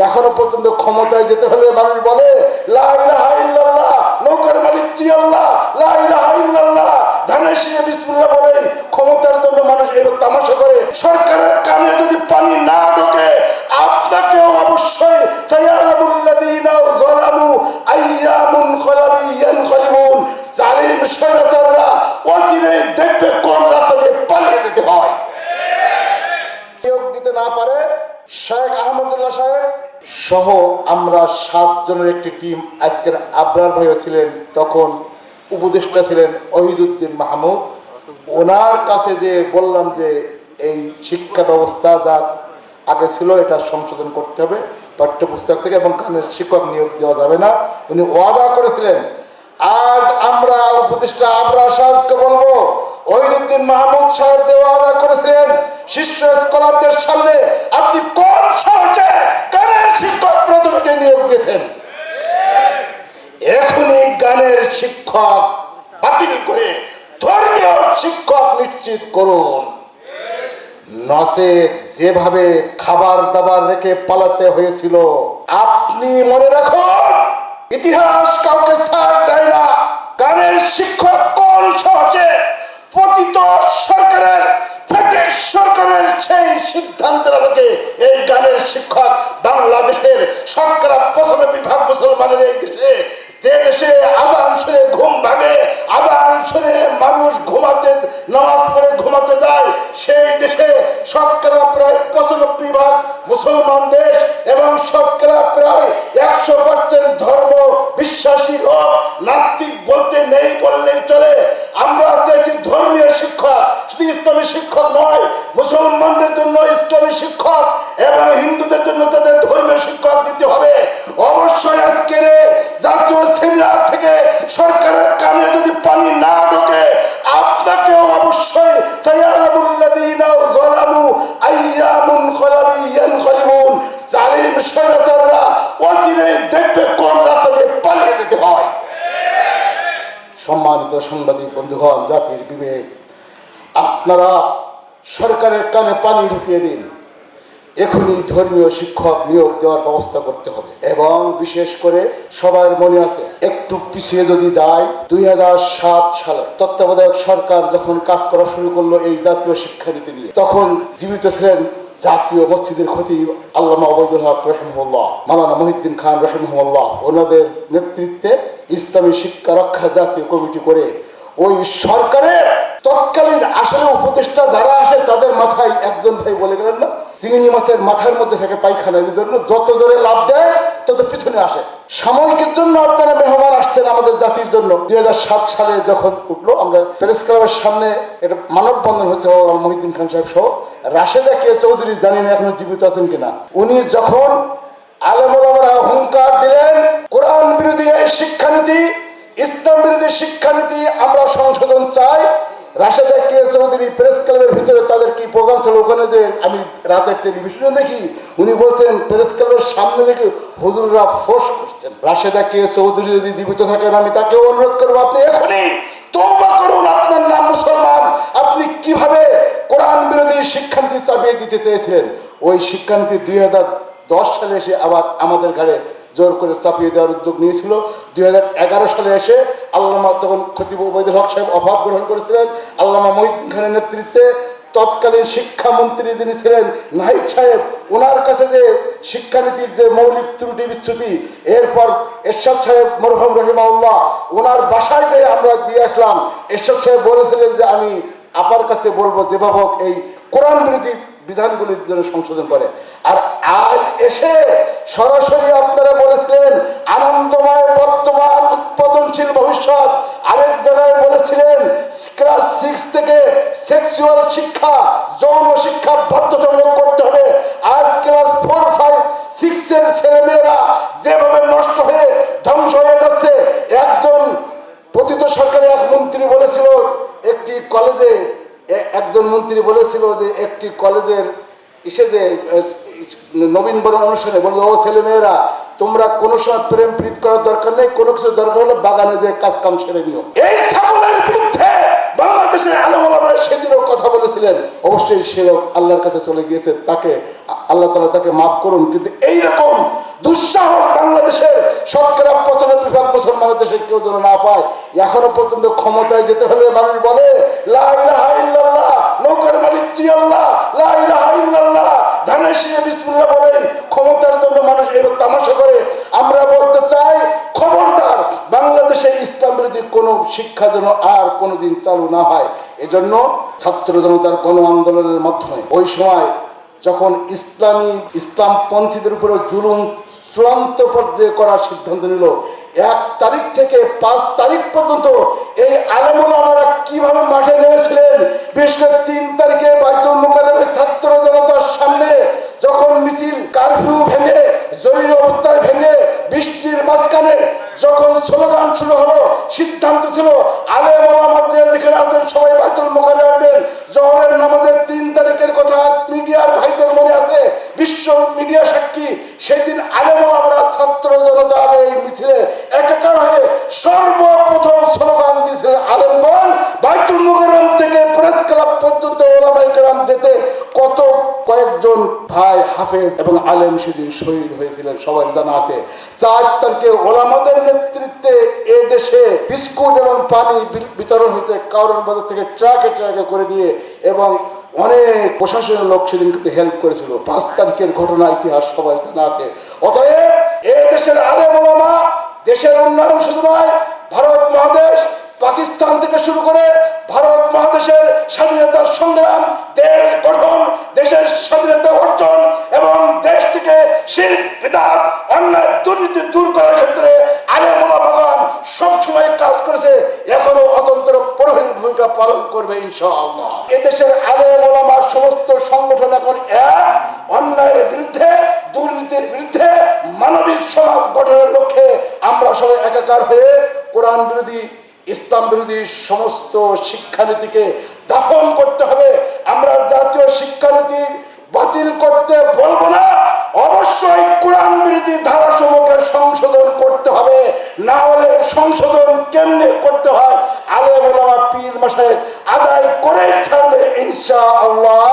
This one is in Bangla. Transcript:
এখনও পর্যন্ত ক্ষমতায় যেতে হলে মানুষ বলে নৌকার মালিক তুই আল্লাহ? ধানের শিখে বিসমুল্লাহ বলে শেখ আহমদুল্লাহ সাহেব সহ আমরা সাতজনের একটি টিম আজকের আবরার ছিলেন, তখন উপদেষ্টা ছিলেন অহিদুদ্দিন মাহমুদ। ওনার কাছে যে বললাম যে এই শিক্ষা ব্যবস্থা আগে ছিল, এটা সংশোধন করতে হবে, পাঠ্যপুস্তক থেকে এবং কানের শিক্ষক নিয়োগ দেওয়া যাবে না। উনি ওয়াদা করেছিলেন, আজ আমরা উপদেষ্টা আবরার সাহেবকে বলব ওহিদুদ্দিন মাহমুদ সাহেব যে ওয়াদা করেছিলেন, শিষ্য স্কলারদের সামনে আপনি কোন সাহসে গানের শিক্ষক প্রথমে নিয়োগ দিয়েছেন এখনই গানের শিক্ষক বাতিল করে ধর্মীয় শিক্ষক নিশ্চিত করুন। নসে যেভাবে খাবার দাবার রেখে পালাতে হয়েছিল, আপনি মনে রাখুন, ইতিহাস কাউকে ছাড় দেয় না। গানের শিক্ষক কোন সহজে পতিত সরকারের সরকারের সেই সিদ্ধান্তের আলোকে এই গানের শিক্ষক বাংলাদেশের শতকরা পঁচানব্বই ভাগ মুসলমানের এই দেশে মুসলমান একশো পার্সেন্ট ধর্ম বিশ্বাসী লোক, নাস্তিক বলতে নেই বললেই চলে। আমরা চেয়েছি ধর্মীয় শিক্ষক শুধু ইসলামী শিক্ষক নয় মুসলমানদের পানি না ঢোকে আপনাকেও অবশ্যই জালিম স্বৈরাচাররা অচিরেই দেখবে হয়। সম্মানিত সাংবাদিক বন্ধুগণ, জাতির বিবেক, আপনারা সরকারের কানে পানি ঢুকিয়ে দিন। এখনই ধর্মীয় শিক্ষক নিয়োগ দেওয়ার ব্যবস্থা করতে হবে। এবং বিশেষ করে সবার মনে আছে, একটু পিছিয়ে যদি যায়, দুই সালে তত্ত্বাবধায়ক সরকার যখন কাজ করা শুরু করল এই জাতীয় শিক্ষানীতি নিয়ে, তখন জীবিত ছিলেন জাতীয় মসজিদের খতিব আল্লামা ওবায়দুল হক রহমুল্লাহ মালানা মহিউদ্দিন খান রহমুল্লাহ ওনাদের নেতৃত্বে ইসলামী শিক্ষা রক্ষা জাতীয় কমিটি করে ওই সরকারের তৎকালীন আসলে উপদেষ্টা যারা আসে তাদের মাথায় একজন ভাই বলে গেলেন না চিংড়ি মাছের মাথার মধ্যে থেকে পায়খানা এই জন্য যত জোরে লাভ দেয়, তত পিছনে আসে। সাময়িকের জন্য আপনারা মেহমান আসছেন আমাদের জাতির জন্য। দুই হাজার সাত সালে যখন উঠল, আমরা প্রেস ক্লাবের সামনে এটা মানববন্ধন হচ্ছে মহিউদ্দিন খান সাহেব সহ। রাশেদা কে চৌধুরী জানি না এখনও জীবিত আছেন কিনা। উনি যখন আলমরা অহংকার দিলেন, কোরআন বিরোধী শিক্ষানীতি, ইসলাম বিরোধী শিক্ষানীতি আমরা সংশোধন চাই রাশেদা কে চৌধুরী প্রেস ক্লাবের ভিতরে তাদের কি প্রোগ্রাম ছিল? ওখানে যে আমি রাতের টেলিভিশনে দেখি, উনি বলছেন প্রেস ক্লাবের সামনে দেখে হুজুররা ফোর্স করছেন। রাশেদা কে চৌধুরী যদি জীবিত থাকেন, আমি তাকে অনুরোধ করব, আপনি এখনই তওবা করুন, আপনার নাম মুসলমান। আপনি কীভাবে কোরআন বিরোধী শিক্ষানীতি চাপিয়ে দিতে চেয়েছিলেন ওই শিক্ষানীতি দুই হাজার দশ সালে এসে আবার আমাদের ঘাড়ে জোর করে চাপিয়ে দেওয়ার উদ্যোগ নিয়েছিল। দুই হাজার এগারো সালে এসে আল্লামা তখন খতিব ওবায়দুল হক সাহেব অভাব গ্রহণ করেছিলেন। আল্লামা মহিউদ্দিন খানের নেতৃত্বে তৎকালীন শিক্ষামন্ত্রী যিনি ছিলেন, নাহিদ সাহেব ওনার কাছে যে শিক্ষানীতির যে মৌলিক ত্রুটি বিচ্যুতি, এরপর এরশাদ সাহেব মরহম রহিমাউল্লাহ ওনার বাসায় যে আমরা দিয়ে আসলাম, এরশাদ সাহেব বলেছিলেন যে, আমি আপার কাছে বলব, যেভাবে হোক এই কোরআন বিরোধী বিধানগুলির জন্য সংশোধন করে। আর আজ এসে সরাসরি আপনারা বলেছিলেন, আনন্দময় বর্তমান উৎপাদনশীল ভবিষ্যৎ। আরেক জায়গায় বলেছিলেন, ক্লাস সিক্স থেকে সেক্সুয়াল শিক্ষা, যৌন শিক্ষা বাধ্যতামূলক করতে হবে। আজ ক্লাস ফোর, ফাইভ, সিক্সের ছেলেমেয়েরা যেভাবে নষ্ট হয়ে ধ্বংস হয়ে যাচ্ছে, একজন পতিত সরকারের এক মন্ত্রী বলেছিল, একটি কলেজে একজন মন্ত্রী বলেছিল যে একটি কলেজের ইসে যে নবীন বরণ অনুষ্ঠানে বলল ও ছেলে মেয়েরা তোমরা কোনো সময় প্রেম প্রীত করার দরকার নেই, কোনো কিছু দরকার হলে বাগানে যে কাজ কাম সেরে নিও। এই ছাগলের বিরুদ্ধে বাংলাদেশের আলমারা সেদিনও কথা বলেছিলেন। অবশ্যই সে আল্লাহর কাছে চলে গিয়েছে, তাকে, আল্লাহ তালা তাকে মাফ করুন। কিন্তু এইরকম দুঃসাহস বাংলাদেশের শতকরা পঁচানব্বই ভাগ মুসলমানের দেশে কেউ যেন না পায়, এখনও পর্যন্ত ক্ষমতায় যেতে হলে মানুষ বলে, লা ক্ষমতার জন্য মানুষ এবার তামাশা করে। আমরা বলতে চাই, খবরদার, বাংলাদেশে ইসলাম বিরোধী কোনো শিক্ষা যেন আর কোনোদিন চালু না হয়, এজন্য ছাত্র জনতার গণ আন্দোলনের মাধ্যমে ওই সময় যখন ইসলামী, ইসলামপন্থীদের উপরে জুলুম চূড়ান্ত পর্যায়ে করার সিদ্ধান্ত নিল, এক তারিখ থেকে পাঁচ তারিখ পর্যন্ত শুরু হলো সিদ্ধান্ত ছিল আলে ওলামা যে যেখানে আছেন সবাই বাইতুল মোকারে আসবেন। জহরের নামাজের তিন তারিখের কথা মিডিয়ার ভাইদের মনে আছে, বিশ্ব মিডিয়া সাক্ষী, সেদিন আলেম কয়েকজন ভাই হাফেজ এবং আলেম সেদিন শহীদ হয়েছিলেন, সবার জানা আছে। চার তারিখে ওলামাদের নেতৃত্বে এ দেশে বিস্কুট এবং পানি বিতরণ হয়েছে কারণ বাজার থেকে ট্রাকে ট্রাকে করে নিয়ে এবং অনেক প্রশাসনের লোক সেদিন কিন্তু হেল্প করেছিল। পাঁচ তারিখের ঘটনা ইতিহাস সবার জানা আছে। অতএব এ দেশের আলেম ওলামা, দেশের উন্নয়ন শুধু নয়, ভারত, মহাদেশ পাকিস্তান থেকে শুরু করে ভারত মহাদেশের স্বাধীনতার সংগ্রাম, দেশ গঠন, দেশের স্বাধীনতা অর্জন এবং দেশ থেকে শিল্প অন্যায়, দুর্নীতি দূর করার ক্ষেত্রে আলেম ওলামাগণ সবসময় কাজ করেছে, এখনও অতন্ত্র প্রহরীর ভূমিকা পালন করবে ইনশাআল্লাহ। এদেশের ওলামার সমস্ত সংগঠন এখন এক, অন্যায়ের বিরুদ্ধে, দুর্নীতির বিরুদ্ধে, মানবিক সমাজ গঠনের লক্ষ্যে আমরা সবাই একাকার হয়ে কোরআন বিরোধী ইসলাম বিরোধী সমস্ত শিক্ষানীতিকে দাফন করতে হবে। আমরা জাতীয় শিক্ষানীতি বাতিল করতে বলব না। অবশ্যই কোরআন বিরোধী ধারাসমূহকে সংশোধন করতে হবে। না হলে সংশোধন কেমনে করতে হয়? আলেম ওলামা পীর মশাই আদায় করে ছাড়বে ইনশা আল্লাহ